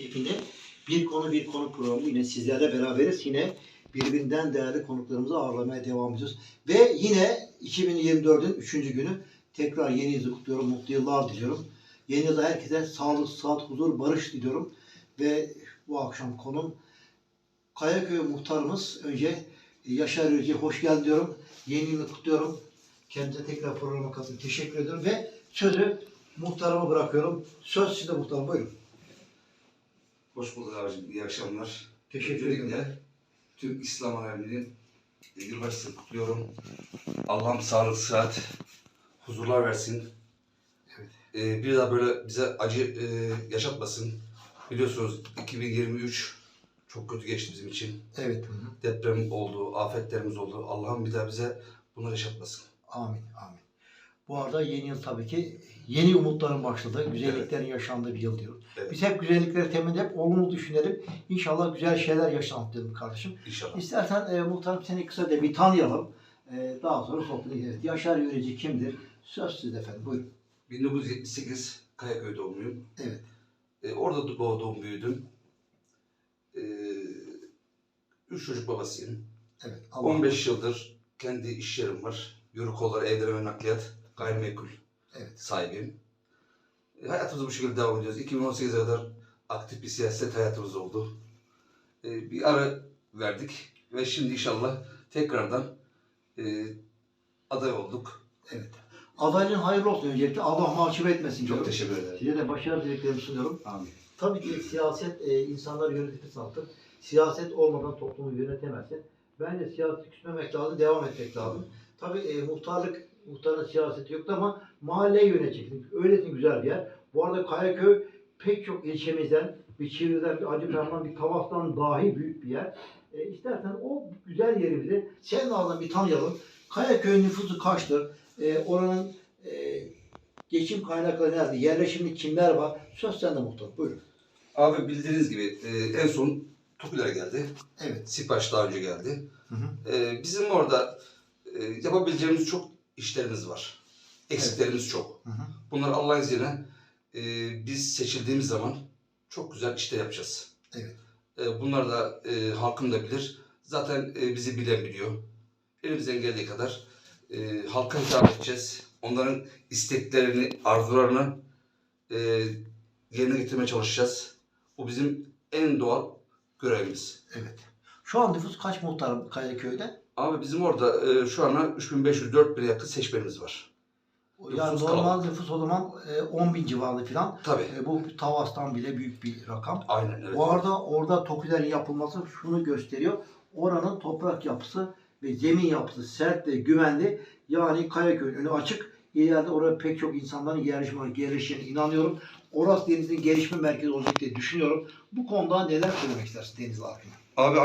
Şeklinde bir konu bir konu programı yine sizlerle beraberiz. Yine birbirinden değerli konuklarımızı ağırlamaya devam ediyoruz. Ve yine 2024'ün 3. günü tekrar yeni yılı kutluyorum. Mutlu yıllar diliyorum. Yeni yılda herkese sağlık, sıhhat, huzur, barış diliyorum. Ve bu akşam konum Kayaköy muhtarımız. Önce Yaşar Özce hoş geldin diyorum. Yeni yılı kutluyorum. Kendinize tekrar programa katılın. Teşekkür ediyorum. Ve sözü muhtarıma bırakıyorum. Söz sizde muhtarım. Buyurun. Hoş bulduk abicim. İyi akşamlar. Teşekkür ederim. Tüm İslam aleminin yılbaşını kutluyorum. Allah'ım sağlık, sıhhat, huzurlar versin. Evet. E, bir daha böyle bize acı e, yaşatmasın. Biliyorsunuz 2023 çok kötü geçti bizim için. Evet. Hı hı. Deprem oldu, afetlerimiz oldu. Allah'ım bir daha bize bunları yaşatmasın. Amin, amin. Bu arada yeni yıl tabii ki yeni umutların başladığı, güzelliklerin yaşandığı bir yıl diyoruz. Evet. Biz hep güzellikleri temin hep olumlu düşünelim. İnşallah güzel şeyler yaşanır dedim kardeşim. İnşallah. İstersen e, muhtarım seni kısa da bir tanıyalım. E, daha sonra sohbete gireriz. Yaşar Yöreci kimdir? Söz sizde efendim. Buyurun. 1978 Kayaköy doğumluyum. Evet. E, orada doğdum, büyüdüm. E, üç çocuk babasıyım. Evet. Allah 15 yıldır kendi iş yerim var. Kolları, evlere ve nakliyat, gayrimenkul Evet. sahibiyim. E, hayatımıza bu şekilde devam ediyoruz. 2018'e kadar aktif bir siyaset hayatımız oldu. E, bir ara verdik ve şimdi inşallah tekrardan e, aday olduk. Evet. Adaylığın hayırlı olsun öncelikle. Allah mahcup etmesin. Çok diyorum. teşekkür ederim. Size de başarı dileklerimi sunuyorum. Amin. Tabii ki siyaset e, insanlar yönetimi sanattır. Siyaset olmadan toplumu yönetemezsin. Bence siyaseti küsmemek lazım, devam etmek lazım. Tabii e, muhtarlık, muhtarın siyaseti yoktu ama mahalleyi yöneteceksin. Öylesin güzel bir yer. Bu arada Kayaköy pek çok ilçemizden, bir Çivri'den, bir Acıpem'den, bir Tavas'tan dahi büyük bir yer. E, istersen o güzel yerimizi senin ağzından bir tanıyalım. Kayaköy nüfusu kaçtır? E, oranın e, geçim kaynakları nerede? Yerleşimli kimler var? Söz sende muhtarım. Buyurun. Abi bildiğiniz gibi e, en son TOKİ'ler geldi. Evet. Sipaş daha önce geldi. Hı hı. E, bizim orada e, yapabileceğimiz çok işlerimiz var. Eksiklerimiz çok. Hı hı. Bunları Allah'ın izniyle e, biz seçildiğimiz zaman çok güzel işler yapacağız. Evet. E, bunlar da e, halkım da bilir. Zaten e, bizi bilen biliyor. Elimizden geldiği kadar e, halka hitap edeceğiz. Onların isteklerini, arzularını e, yerine getirmeye çalışacağız. Bu bizim en doğal görevimiz. Evet. Şu an nüfus kaç muhtar Kayaköy'de? Abi bizim orada e, şu ana 3500-4000'e yakın seçmenimiz var. Yani Nüfus normal kalabalık. nüfus o zaman e, 10 bin civarı falan. Tabii. E, bu Tavas'tan bile büyük bir rakam. Aynen evet. Bu arada orada TOKİ'lerin yapılması şunu gösteriyor. Oranın toprak yapısı ve zemin yapısı sert ve güvenli. Yani Kayaköy'ün önü açık. İleride oraya pek çok insanların yerleşme, yerleşeceğine inanıyorum. Orası denizin gelişme merkezi olacak diye düşünüyorum. Bu konuda neler söylemek istersin Deniz halkına? Abi